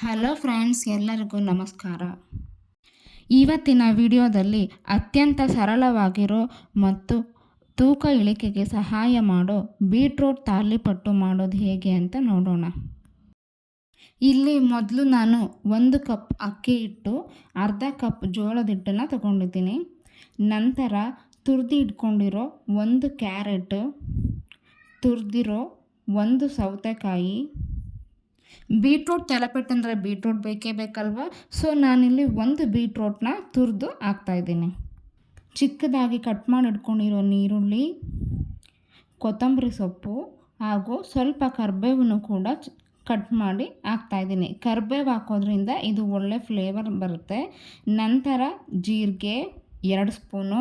Hello friends, ಎಲ್ಲರಿಗೂ ನಮಸ್ಕಾರ. ಇವತ್ತಿನ ವಿಡಿಯೋದಲ್ಲಿ ಅತ್ಯಂತ ಸರಳವಾಗಿರೋ ಮತ್ತು ತೂಕ ಇಳಿಕೆಗೆ ಸಹಾಯ ಮಾಡೋ ಬೀಟ್ರೂಟ್ ತಾಲಿಪಟ್ಟು ಮಾಡೋದು ಹೇಗೆ ಅಂತ ನೋಡೋಣ. ಇಲ್ಲಿ ಮೊದಲು ನಾನು ಒಂದು ಕಪ್ ಅಕ್ಕಿ ಹಿಟ್ಟು, ಅರ್ಧ ಕಪ್ ಜೋಳದ ಹಿಟ್ಟನ್ನು ತಗೊಂಡಿದ್ದೀನಿ. ನಂತರ ತುರಿದು ಇಟ್ಕೊಂಡಿರೋ ಒಂದು ಕ್ಯಾರೆಟ್, ತುರಿದಿರೋ ಒಂದು ಸೌತೆಕಾಯಿ ಬೀಟ್ರೂಟ್ ತಲಪೆಟ್ಟು ಅಂದರೆ ಬೀಟ್ರೂಟ್ ಬೇಕೇ ಬೇಕಲ್ವ? ಸೊ ನಾನಿಲ್ಲಿ ಒಂದು ಬೀಟ್ರೂಟ್ನ ತುರಿದು ಹಾಕ್ತಾಯಿದ್ದೀನಿ ಚಿಕ್ಕದಾಗಿ ಕಟ್ ಮಾಡಿ ಇಟ್ಕೊಂಡಿರೋ ನೀರುಳ್ಳಿ, ಕೊತ್ತಂಬರಿ ಸೊಪ್ಪು ಹಾಗೂ ಸ್ವಲ್ಪ ಕರಿಬೇವನ್ನು ಕೂಡ ಕಟ್ ಮಾಡಿ ಹಾಕ್ತಾಯಿದ್ದೀನಿ ಕರಿಬೇವು ಹಾಕೋದ್ರಿಂದ ಇದು ಒಳ್ಳೆ ಫ್ಲೇವರ್ ಬರುತ್ತೆ. ನಂತರ ಜೀರಿಗೆ ಎರಡು ಸ್ಪೂನು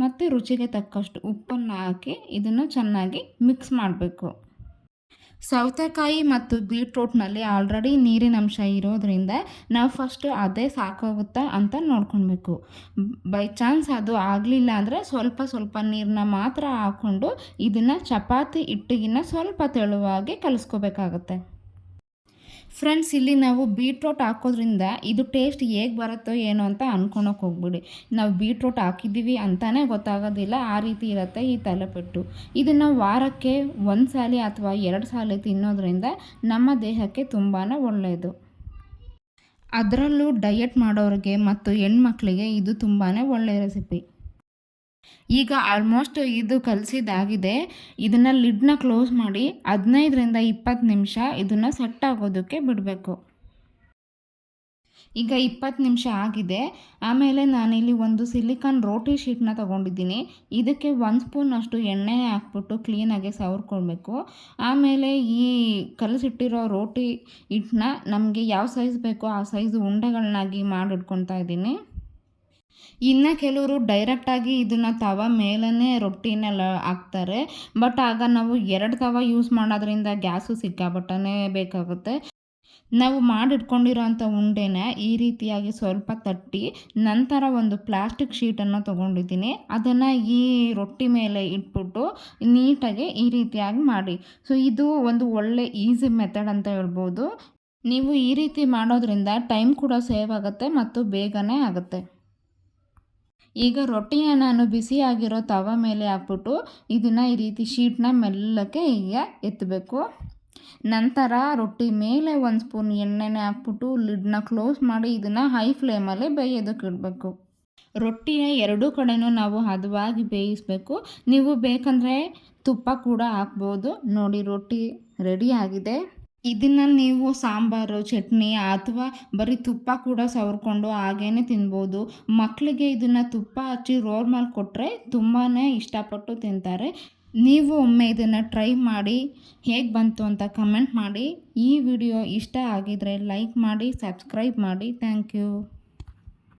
ಮತ್ತು ರುಚಿಗೆ ತಕ್ಕಷ್ಟು ಉಪ್ಪನ್ನು ಹಾಕಿ ಇದನ್ನು ಚೆನ್ನಾಗಿ ಮಿಕ್ಸ್ ಮಾಡಬೇಕು. ಸೌತೆಕಾಯಿ ಮತ್ತು ಬೀಟ್ರೂಟ್ನಲ್ಲಿ ಆಲ್ರೆಡಿ ನೀರಿನ ಅಂಶ ಇರೋದರಿಂದ ನಾವು ಫಸ್ಟು ಅದೇ ಸಾಕಾಗುತ್ತಾ ಅಂತ ನೋಡ್ಕೊಳ್ಬೇಕು. ಬೈ ಚಾನ್ಸ್ ಅದು ಆಗಲಿಲ್ಲ ಅಂದರೆ ಸ್ವಲ್ಪ ಸ್ವಲ್ಪ ನೀರನ್ನ ಮಾತ್ರ ಹಾಕ್ಕೊಂಡು ಇದನ್ನು ಚಪಾತಿ ಹಿಟ್ಟಿಗಿನ್ನ ಸ್ವಲ್ಪ ತೆಳುವಾಗಿ ಕಲಿಸ್ಕೋಬೇಕಾಗತ್ತೆ. ಫ್ರೆಂಡ್ಸ್ ಇಲ್ಲಿ ನಾವು ಬೀಟ್ರೋಟ್ ಹಾಕೋದ್ರಿಂದ ಇದು ಟೇಸ್ಟ್ ಹೇಗೆ ಬರುತ್ತೋ ಏನೋ ಅಂತ ಅನ್ಕೊಳಕ್ಕೆ ಹೋಗ್ಬಿಡಿ. ನಾವು ಬೀಟ್ರೋಟ್ ಹಾಕಿದ್ದೀವಿ ಅಂತಲೇ ಗೊತ್ತಾಗೋದಿಲ್ಲ, ಆ ರೀತಿ ಇರುತ್ತೆ ಈ ತಲೆಪೆಟ್ಟು. ಇದನ್ನು ವಾರಕ್ಕೆ ಒಂದು ಸಾಲಿ ಅಥವಾ ಎರಡು ಸಾಲಿ ತಿನ್ನೋದ್ರಿಂದ ನಮ್ಮ ದೇಹಕ್ಕೆ ತುಂಬಾ ಒಳ್ಳೆಯದು ಅದರಲ್ಲೂ ಡಯಟ್ ಮಾಡೋರಿಗೆ ಮತ್ತು ಹೆಣ್ಮಕ್ಳಿಗೆ ಇದು ತುಂಬಾ ಒಳ್ಳೆಯ ರೆಸಿಪಿ ಈಗ ಆಲ್ಮೋಸ್ಟ್ ಇದು ಕಲಸಿದಾಗಿದೆ ಇದನ್ನು ಲಿಡ್ನ ಕ್ಲೋಸ್ ಮಾಡಿ ಹದಿನೈದರಿಂದ ಇಪ್ಪತ್ತು ನಿಮಿಷ ಇದನ್ನು ಸೆಟ್ ಆಗೋದಕ್ಕೆ ಬಿಡಬೇಕು. ಈಗ ಇಪ್ಪತ್ತು ನಿಮಿಷ ಆಗಿದೆ. ಆಮೇಲೆ ನಾನಿಲ್ಲಿ ಒಂದು ಸಿಲಿಕಾನ್ ರೋಟಿ ಶೀಟ್ನ ತೊಗೊಂಡಿದ್ದೀನಿ. ಇದಕ್ಕೆ ಒಂದು ಸ್ಪೂನಷ್ಟು ಎಣ್ಣೆ ಹಾಕ್ಬಿಟ್ಟು ಕ್ಲೀನಾಗಿ ಸವರ್ಕೊಳ್ಬೇಕು. ಆಮೇಲೆ ಈ ಕಲಸಿಟ್ಟಿರೋ ರೋಟಿ ಹಿಟ್ಟನ್ನ ನಮಗೆ ಯಾವ ಸೈಜ್ ಬೇಕೋ ಆ ಸೈಜ್ ಉಂಡೆಗಳನ್ನಾಗಿ ಮಾಡಿಟ್ಕೊತಾ ಇದ್ದೀನಿ. ಇನ್ನು ಕೆಲವರು ಡೈರೆಕ್ಟಾಗಿ ಇದನ್ನು ತವ ಮೇಲೇ ರೊಟ್ಟಿನೆಲ್ಲ ಹಾಕ್ತಾರೆ. ಬಟ್ ಆಗ ನಾವು ಎರಡು ತವ ಯೂಸ್ ಮಾಡೋದ್ರಿಂದ ಗ್ಯಾಸು ಸಿಕ್ಕಾಬಟ್ಟನೇ ಬೇಕಾಗುತ್ತೆ. ನಾವು ಮಾಡಿಟ್ಕೊಂಡಿರೋಂಥ ಉಂಡೆನ ಈ ರೀತಿಯಾಗಿ ಸ್ವಲ್ಪ ತಟ್ಟಿ, ನಂತರ ಒಂದು ಪ್ಲಾಸ್ಟಿಕ್ ಶೀಟನ್ನು ತೊಗೊಂಡಿದ್ದೀನಿ. ಅದನ್ನು ಈ ರೊಟ್ಟಿ ಮೇಲೆ ಇಟ್ಬಿಟ್ಟು ನೀಟಾಗಿ ಈ ರೀತಿಯಾಗಿ ಮಾಡಿ. ಸೊ ಇದು ಒಂದು ಒಳ್ಳೆ ಈಸಿ ಮೆಥಡ್ ಅಂತ ಹೇಳ್ಬೋದು. ನೀವು ಈ ರೀತಿ ಮಾಡೋದ್ರಿಂದ ಟೈಮ್ ಕೂಡ ಸೇವ್ ಆಗುತ್ತೆ ಮತ್ತು ಬೇಗನೆ ಆಗುತ್ತೆ. ಈಗ ರೊಟ್ಟಿನ ನಾನು ಬಿಸಿಯಾಗಿರೋ ತವ ಮೇಲೆ ಹಾಕ್ಬಿಟ್ಟು ಇದನ್ನು ಈ ರೀತಿ ಶೀಟ್ನ ಮೆಲ್ಲಕ್ಕೆ ಈಗ ಎತ್ತಬೇಕು. ನಂತರ ರೊಟ್ಟಿ ಮೇಲೆ ಒಂದು ಸ್ಪೂನ್ ಎಣ್ಣೆನೇ ಹಾಕ್ಬಿಟ್ಟು ಲಿಡ್ನ ಕ್ಲೋಸ್ ಮಾಡಿ ಇದನ್ನು ಹೈ ಫ್ಲೇಮಲ್ಲಿ ಬೇಯೋದಕ್ಕೆ ಇಡಬೇಕು. ರೊಟ್ಟಿಯ ಎರಡೂ ಕಡೆಯೂ ನಾವು ಹದವಾಗಿ ಬೇಯಿಸಬೇಕು. ನೀವು ಬೇಕಂದರೆ ತುಪ್ಪ ಕೂಡ ಹಾಕ್ಬೋದು. ನೋಡಿ ರೊಟ್ಟಿ ರೆಡಿ ಆಗಿದೆ. ಇದನ್ನು ನೀವು ಸಾಂಬಾರು, ಚಟ್ನಿ ಅಥವಾ ಬರೀ ತುಪ್ಪ ಕೂಡ ಸವರ್ಕೊಂಡು ಹಾಗೇ ತಿನ್ಬೋದು. ಮಕ್ಕಳಿಗೆ ಇದನ್ನು ತುಪ್ಪ ಹಚ್ಚಿ ರೋಲ್ ಮಾಡಿ ಕೊಟ್ಟರೆ ತುಂಬಾ ಇಷ್ಟಪಟ್ಟು ತಿಂತಾರೆ. ನೀವು ಒಮ್ಮೆ ಇದನ್ನು ಟ್ರೈ ಮಾಡಿ ಹೇಗೆ ಬಂತು ಅಂತ ಕಮೆಂಟ್ ಮಾಡಿ. ಈ ವಿಡಿಯೋ ಇಷ್ಟ ಆಗಿದರೆ ಲೈಕ್ ಮಾಡಿ, ಸಬ್ಸ್ಕ್ರೈಬ್ ಮಾಡಿ. Thank you.